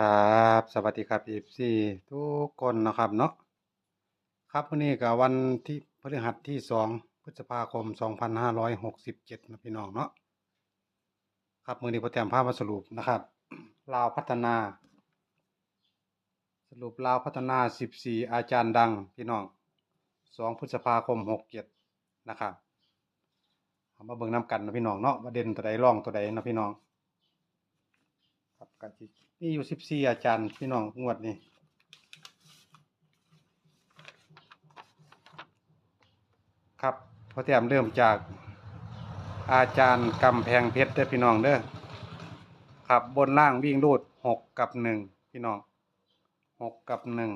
ครับสวัสดีครับ FC ทุกคนนะครับเนาะครับวันนี้ก็วันที่พฤหัสที่2พฤษภาคม 2567นะพี่น้องเนาะครับมือนี้พอแต้มภาพมาสรุปนะครับลาวพัฒนา สรุปลาวพัฒนา 14 อาจารย์ดังพี่น้อง 2 พฤษภาคม 67นะครับมาเบิ่งน้ำกันนะพี่น้องเนาะว่าเด่นตัวใดร่องตัวใดนะพี่น้อง ก็สิมีอยู่สิบสี่อาจารย์พี่น้องงวดนี้ครับพอเตรียมเริ่มจากอาจารย์กำแพงเพชรเด้อพี่น้องเด้อครับบนล่างวิ่งรูดหกกับหนึ่งพี่น้องหกกับหนึ่ง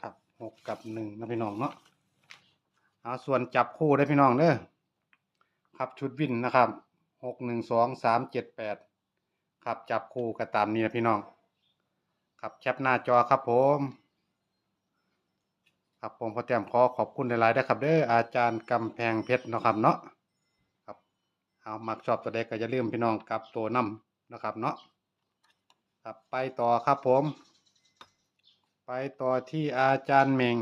ครับหกกับหนึ่งนะพี่น้องเนาะเอาส่วนจับคู่ได้พี่น้องเด้อ ครับชุดวินนะครับหกหนึ่งสองสามเจ็ดแปดครับจับคู่ก็ตามนี้นะพี่น้อง ครับแคปหน้าจอครับผม ครับผมพอเตรียมขอขอบคุณหลายๆนะครับเด้ออาจารย์กำแพงเพชรนะครับเนาะครับเอามักชอบตัวใดก็อย่าลืมพี่น้องกับตัวนํนะครับเนาะครับไปต่อครับผม ไปต่อที่อาจารย์เมง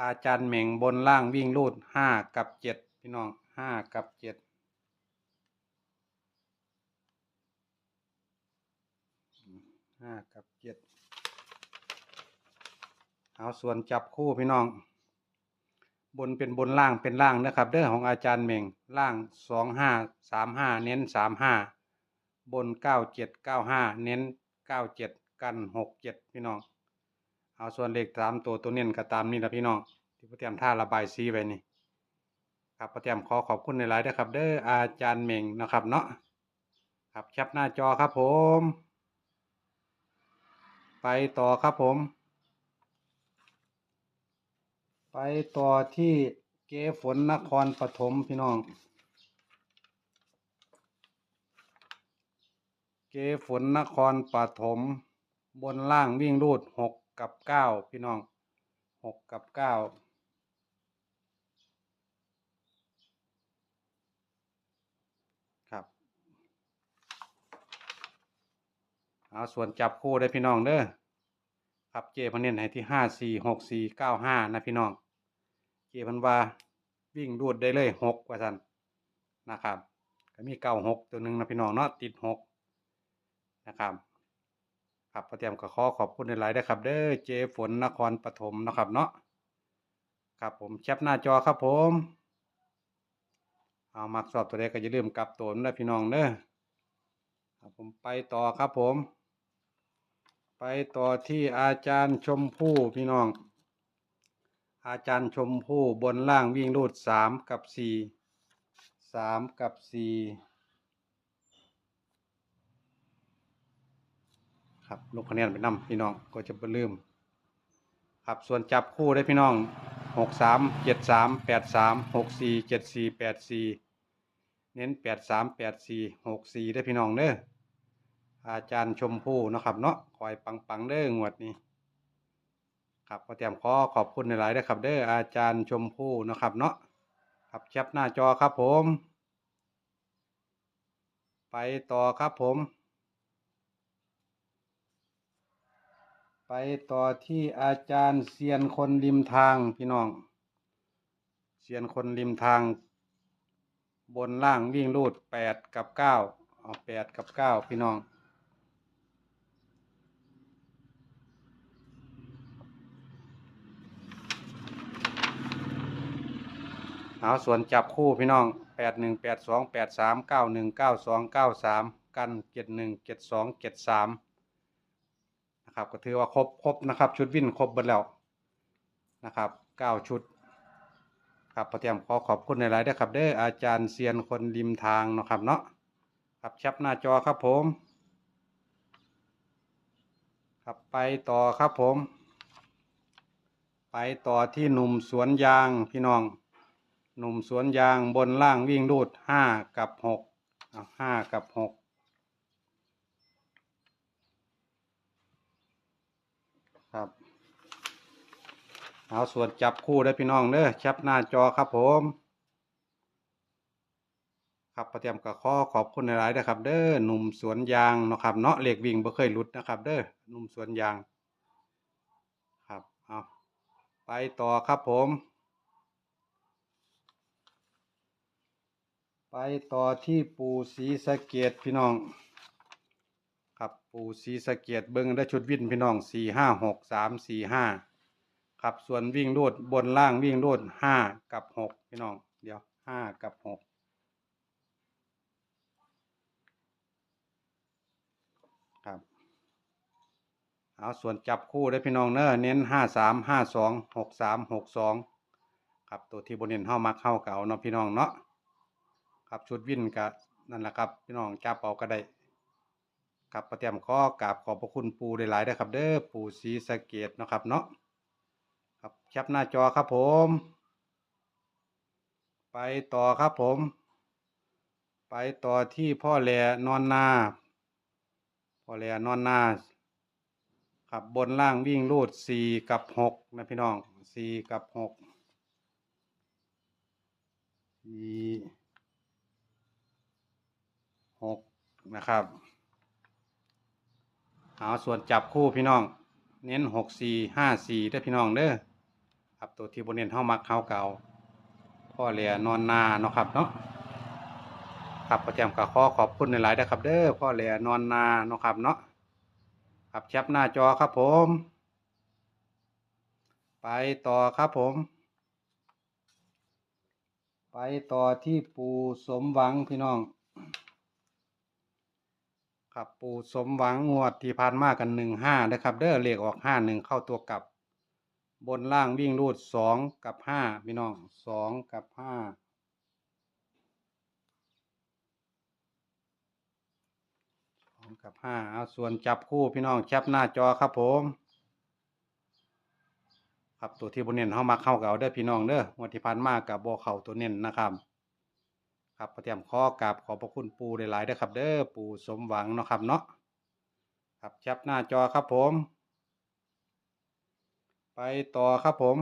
อาจารย์เหม่งบนล่างวิ่งรูดห้ากับเจ็ด พี่น้องห้ากับเจ็ดห้ากับเจ็ดเอาส่วนจับคู่พี่น้อง บนเป็นบนล่างเป็นล่างนะครับ เด้อของอาจารย์เม่งล่างสองห้าสามห้าเน้นสามห้าบนเก้าเจ็ดเก้าห้าเน้นเก้าเจ็ดกันหกเจ็ดพี่น้อง เอาส่วนเลขสามตัวตัวเน้นก็ตามนี่นะพี่น้อง ที่พ่อเตรียมท่าระบายสีไว้นี่ ครับพ่อเตรียมขอขอบคุณในไลน์ด้วยครับ เด้ออาจารย์เหม่งนะครับเนาะครับแคปหน้าจอครับผม ไปต่อครับผม ไปต่อที่เกฝนนครปฐมพี่น้อง เกฝนนครปฐมบนล่างวิ่งรูดหกกับเก้าพี่น้องหกกับเก้าครับ เอาส่วนจับคู่ได้พี่น้องเด้อครับเจพันเน้นให้ที่ห้าสี่หกสี่เก้าห้านะพี่น้องเจพันว่าวิ่งรูดได้เลยหกว่าสันนะครับก็มีเก้าหกตัวหนึ่งนะพี่น้องเนาะติดหกนะครับครับพอเตรียมก็ขอขอบคุณในไลน์ด้ครับ เด้อเจฝนนครปฐมนะครับเนาะครับผมแคปหน้าจอครับผมเอามักสอบตัวใดก็อย่าลืมกลับตัวนะพี่น้องเด้อครับผมไปต่อครับผม ไปต่อที่อาจารย์ชมพู่พี่น้อง อาจารย์ชมพู่บนล่างวิ่งรูดสามกับสี่สามกับสี่ครับลงคะแนนไปนำพี่น้องก็จะบ่ลืม ครับส่วนจับคู่ได้พี่น้องหกสามเจ็ดสามแปดสามหกสี่เจ็ดสี่แปดสี่เน้นแปดสามแปดสี่หกสี่ได้พี่น้องเด้อ อาจารย์ชมพู่นะครับ เนาะคอยปังปังๆเด้องวดนี้ ครับก็เตรียมขอขอบคุณในหลายๆเด้อครับ เด้ออาจารย์ชมพู่นะครับ เนาะครับแคปหน้าจอครับผม ไปต่อครับผม ไปต่อที่อาจารย์เซียนคนริมทางพี่น้องเซียนคนริมทาง บนล่างวิ่งรูดแปดกับเก้าเอาแปดกับเก้าพี่น้อง เอาส่วนจับคู่พี่น้องแปดหนึ่งแปดสองแปดสามเก้าหนึ่งเก้าสองเก้าสามกันเจ็ดหนึ่งเจ็ดสองเจ็ดสามนะครับก็ถือว่าครบครบนะครับชุดวิ่นครบหมดแล้วนะครับเก้าชุดครับพอเตรียมขอขอบคุณในหลายด้วยครับเด้ออาจารย์เซียนคนริมทางนะครับเนาะครับแคปหน้าจอครับผมครับไปต่อครับผม ไปต่อที่หนุ่มสวนยางพี่น้อง หนุ่มสวนยางบนล่างวิ่งรูดห้ากับหกเอาห้ากับหกครับเอาส่วนจับคู่ได้พี่น้องเด้อแคปหน้าจอครับผม ครับประเตรียมก็ขอขอบคุณหลายๆนะครับ เด้อหนุ่มสวนยางนะครับเนาะเหลขวิ่งบ่เคยหลุดนะครับ เด้อหนุ่มสวนยาง ครับเอาไปต่อครับผม ไปต่อที่ปูสีสะเกตพี่น้อง ครับปูสีสะเกตเบิ้งได้ชุดวิ่นพี่น้องสี่ห้าหกสามสี่ห้าครับส่วนวิ่งรูดบนล่างวิ่งรูดห้ากับหกพี่น้อง เดี๋ยวห้ากับหกครับเอาส่วนจับคู่ได้พี่น้องเนอะเน้นห้าสามห้าสองหกสามหกสองครับตัวที่บนเน้นเข้ามักเข้าเก่าเนาะพี่น้องเนาะ ครับชุดวินกับนั่นแหละครับพี่น้องจับเอาก็ได้ครับประเตรียมข้อกราบขอบพระคุณปูได้หลายๆนะครับ เด้อปูสีสะเกตนะครับเนาะครับแคปหน้าจอครับผม ไปต่อครับผม ไปต่อที่พ่อแหลนอนนาพ่อแหลนอนนาครับบนล่างวิ่งรูดสี่กับหกนะพี่น้องสี่กับหกสี่ หก นะครับเอาส่วนจับคู่พี่น้อง เน้นหกสี่ห้าสี่ได้พี่น้องเด้อครับตัวที่บนเน้นเท่ามักเท่าเก่าพ่อเหลียนอนนาเนาะครับเนาะครับประจำกับข้อขอบคุณในหลายนะครับ เด้อพ่อเหลียนอนนาเนาะครับเนาะครับแคปหน้าจอครับผม ไปต่อครับผม ไปต่อที่ปูสมหวังพี่น้อง ครับปูสมหวังงวดที่ผ่านมากันหนึ่งห้านะครับ เด้อเลขออกห้าหนึ่งเข้าตัวกลับ บนล่างวิ่งรูดสองกับห้าพี่น้องสองกับห้าสองกับห้าเอาส่วนจับคู่พี่น้องแคปหน้าจอครับผม ครับตัวที่บนเน้นเข้ามาเข้ากับเอาเด้อพี่น้องเด้องวดที่ผ่านมากับโบเข่าตัวเน้นนะครับ ครับประเตรียมข้อกราบขอบพระคุณปูหลายๆเด้ครับ เด้อปูสมหวังเนาะครับเนาะครับแคปหน้าจอครับผม ไปต่อครับผม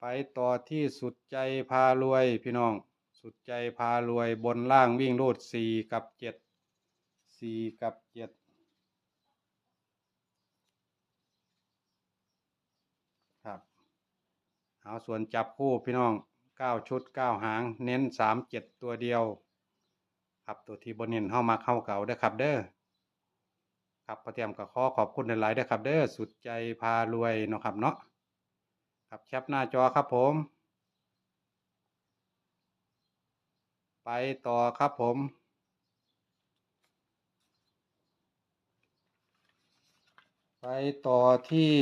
ไปต่อที่สุดใจพารวยพี่น้อง สุดใจพารวยบนล่างวิ่งรูดสี่กับเจ็ดสี่กับเจ็ดครับเอาส่วนจับคู่พี่น้อง เก้าชุดเก้าหาง เน้นสามเจ็ดตัวเดียว ครับตัวที่บนเน้นเข้ามาเข้าเก่าเด้อครับเด้อครับประเตรียมกับขอขอบคุณหลายๆด้วยครับเด้อสุดใจพารวยเนาะครับเนาะครับแคปหน้าจอครับผม ไปต่อครับผมไปต่อที่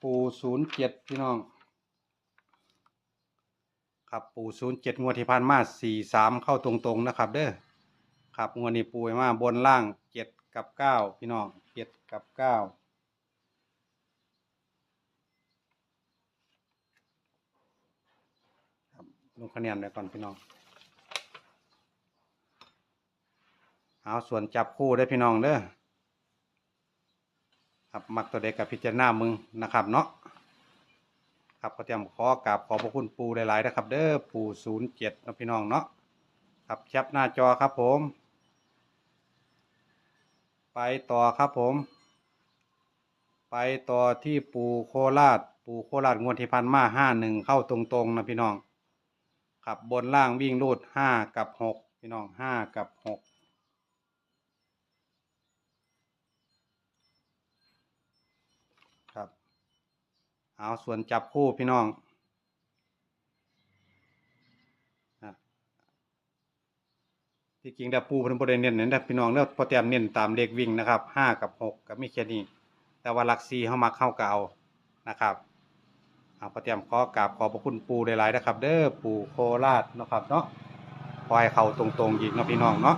ปูศูนย์เจ็ดพี่น้อง ครับปูศูนย์เจ็ดงวดที่ผ่านมาสี่สามเข้าตรงๆนะครับเด้อครับงวดนี้ปูไว้มาบนล่างเจ็ดกับเก้าพี่น้องเจ็ดกับเก้าครับลงคะแนนไปก่อนพี่น้องเอาส่วนจับคู่ได้อพี่น้องเด้อครับมักตัวเด็กกับพิจารณามึงนะครับเนาะ ครับก็เตรียมขอกราบขอบพระคุณปูหลายๆนะครับ เด้อปูศูนย์เจ็ดนะพี่น้องเนาะครับแคปหน้าจอครับผม ไปต่อครับผม ไปต่อที่ปูโคราช ปูโคราชงวดที่พันมาห้าหนึ่งเข้าตรงๆนะพี่น้อง ขับบนล่างวิ่งรูดห้ากับหกพี่น้องห้ากับหกครับ เอาส่วนจับคู่พี่น้องอะที่จริงแต่ปูเพิ่นบ่ได้เน้นเน้นแต่พี่น้องเด้อพอเตรียมเน้นตามเลขวิ่งนะครับห้ากับหกก็มีแค่นี้แต่ว่าหลักสี่เฮามักเข้าก็เอานะครับเอาพอเตรียมขอกราบขอบพระคุณปูหลายๆนะครับ เด้อปูโคราชนะครับเนาะคอยเข้าตรงๆอีกนะพี่น้องเนาะ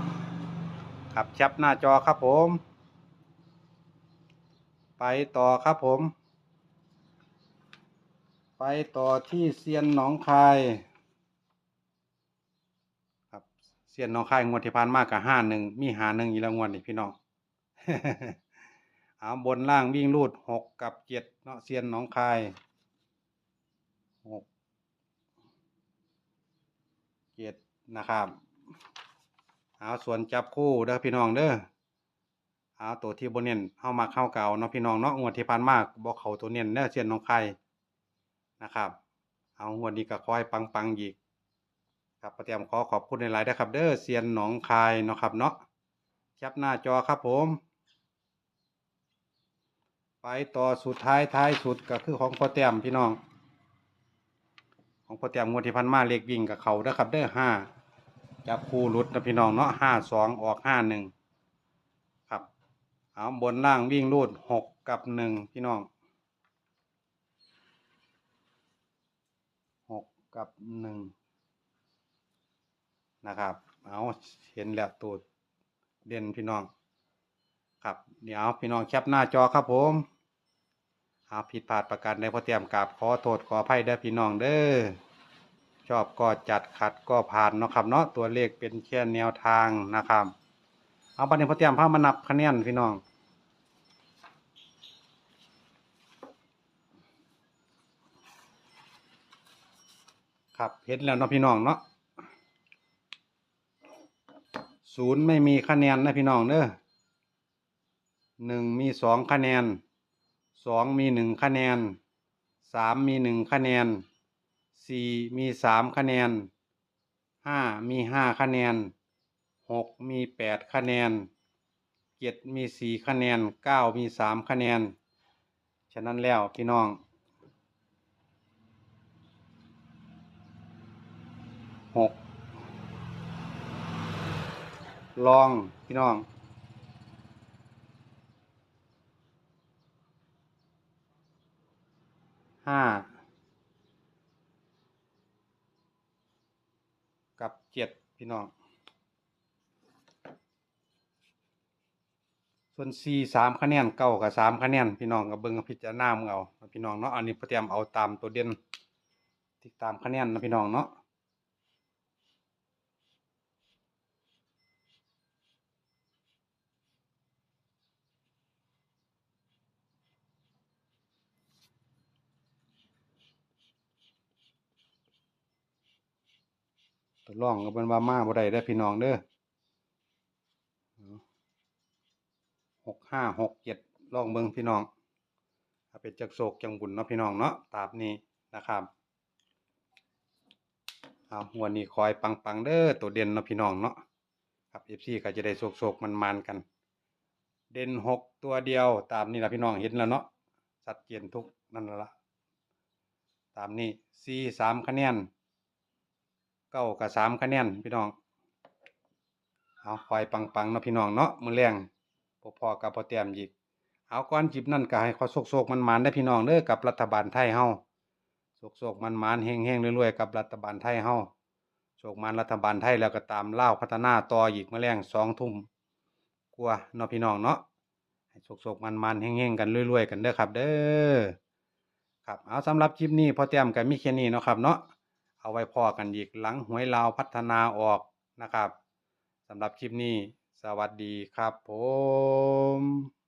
ครับแคปหน้าจอครับผม ไปต่อครับผม ไปต่อที่เซียนหนองคายครับเซียนหนองคายงวดที่ผ่านมากกับห้าหนึ่งมีหาหนึ่งอีล้วงวดนี่พี่น้องเอาบนล่างวิ่งรูดหกกับเจ็ดเนาะเซียนหนองคายหกเจ็ดนะครับเอาส่วนจับคู่เด้อพี่น้องเด้อเอาตัวที่บนเน้นเข้ามาเข้าเก่าเนาะพี่น้องเนาะงวดที่ผ่านมากบอกเขาตัวเน้นเด้อเสียนหนองไข่ นะครับ เอางวนี้ก็คอยปังปังๆอีกครับประเตรียมขอขอบคุณในไลน์ด้วยครับ เด้อเซียนหนองคายเนาะครับเนาะแคปหน้าจอครับผม ไปต่อสุดท้ายท้ายสุดก็คือของพ่อแต้มพี่น้อง ของพ่อแต้มงวดที่พันมาเลขวิ่งกับเขาเด้อครับ เด้อห้าจับคู่หลุดนะพี่น้องเนาะห้าสองออกห้าหนึ่งครับ เอาบนล่างวิ่งรูดหกกับหนึ่งพี่น้องห กับหนึ่งนะครับ เอาเห็นแล้วตัวเด่นพี่น้อง ครับ เดี๋ยวพี่น้องแคปหน้าจอครับผมเอาผิดพลาดประการใดพอเตรียมกราบขอโทษขออภัยเด้อพี่น้องเด้อชอบก็จัดขัดก็ผ่านเนาะครับเนาะตัวเลขเป็นแค่แนวทางนะครับ เอาบัดนี้พอเตรียมพามานับคะแนนพี่น้อง ครับเห็นแล้วเนาะพี่น้องเนาะศูนย์ไม่มีคะแนนนะพี่น้องเด้อหนึ่งมีสองคะแนนสองมีหนึ่งคะแนนสามมีหนึ่งคะแนนสี่มีสามคะแนนห้ามีห้าคะแนนหกมีแปดคะแนนเจ็ดมีสี่คะแนนเก้ามีสามคะแนน ฉะนั้นแล้วพี่น้อง หกลองพี่น้องห้ากับเจ็ดพี่น้อง ส่วนสี่สามคะแนนเก้ากับสามคะแนนพี่น้องกับเบิ้งกับพิจารณามึงเอาพี่น้องเนาะอันนี้พอเตรียมเอาตามตัวเด่นที่ตามคะแนนนะพี่น้องเนาะ ตัวร่องก็เป็นว่ามาบ่ได้ได้พี่น้องเด้อหกห้าหกเจ็ดลองเบิ่งพี่น้องถ้าเป็นจักโศกจังบุญเนาะพี่น้องเนาะตามนี้นะครับเอาหัวนี้คอยปังๆเด้อตัวเด่นเนาะพี่น้องเนาะครับเอฟซีก็จะได้โศกๆมันๆกัน เด่นหกตัวเดียว ตามนี้ละพี่น้องเห็นแล้วเนาะชัดเจนทุกนั่นละตามนี้สี่สามคะแนน เก้ากับสามคะแนนพี่น้องเอาคอยปังๆเนาะพี่น้องเนาะมือแรงพอพอกับพอเตรียมอีกเอาก้อนจิบนั่นก็ให้เขาโศกๆมันๆได้พี่น้องเด้อกับรัฐบาลไทยเฮาโศกๆมันๆเฮงๆรวยๆกับรัฐบาลไทยเฮาโศกมันรัฐบาลไทยแล้วก็ตามเล่าพัฒนาต่ออีกมือแรงสองทุ่มกลัวเนาะพี่น้องเนาะให้โศกๆมันๆเฮงๆกันรวยๆกันเด้อครับ เด้อครับเอาสำหรับคลิปนี้พอเตรียมกันมีแค่นี้เนาะครับเนาะ เอาไว้พอกันอีกหลังหวยลาวพัฒนาออกนะครับสำหรับคลิปนี้ สวัสดีครับผม